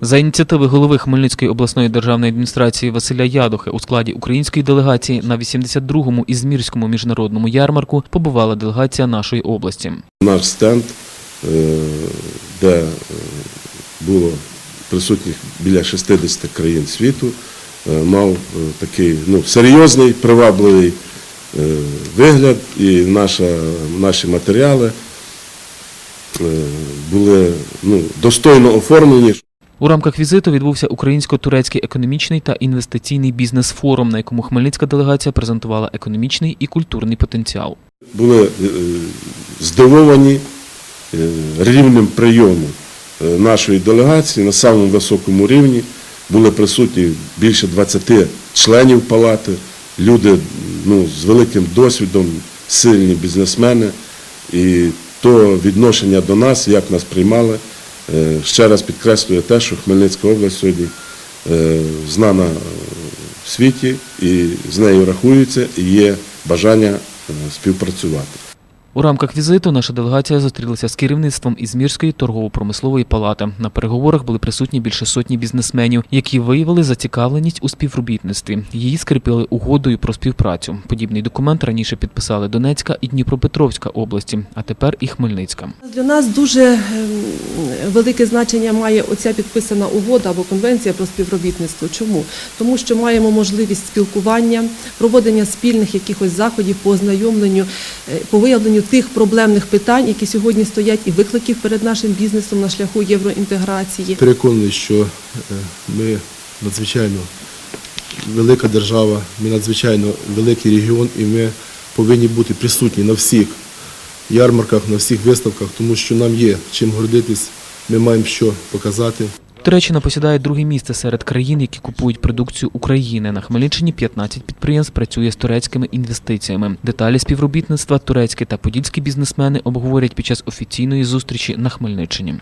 За ініціативи голови Хмельницької обласної державної адміністрації Василя Ядохи у складі української делегації на 82-му Ізмірському міжнародному ярмарку побувала делегація нашої області. Наш стенд, е, де е, було присутніх біля 60 країн світу, е, мав такий ну, серйозний, привабливий вигляд, і наша, наші матеріали були ну, достойно оформлені. У рамках візиту відбувся українсько-турецький економічний та інвестиційний бізнес-форум, на якому хмельницька делегація презентувала економічний і культурний потенціал. були е, здивовані е, рівнем прийому е, нашої делегації на самому високому рівні. Були присутні більше 20 членів палати, люди ну, з великим досвідом, сильні бізнесмени. І то відношення до нас, як нас приймали, е, ще раз підкреслює те, що Хмельницька область сьогодні е, знана е, в світі і з нею рахуються, і є бажання співпрацювати. У рамках візиту наша делегація зустрілася з керівництвом Ізмірської торгово-промислової палати. На переговорах були присутні більше сотні бізнесменів, які виявили зацікавленість у співробітництві. Її скріпили угодою про співпрацю. Подібний документ раніше підписали Донецька і Дніпропетровська області, а тепер і Хмельницька. Для нас дуже ем, велике значення має оця підписана угода або конвенція про співробітництво. Чому? Тому що маємо можливість спілкування, проводення спільних якихось заходів по ознайомленню, е, по виявленню тих проблемних питань, які сьогодні стоять, і викликів перед нашим бізнесом на шляху євроінтеграції. Переконаний, що е, ми надзвичайно велика держава, ми надзвичайно великий регіон, і ми повинні бути присутні на всіх ярмарках, на всіх виставках, тому що нам є чим гордитись, ми маємо що показати. Туреччина посідає друге місце серед країн, які купують продукцію України. На Хмельниччині 15 підприємств працює з турецькими інвестиціями. Деталі співробітництва турецькі та подільські бізнесмени обговорять під час офіційної зустрічі на Хмельниччині.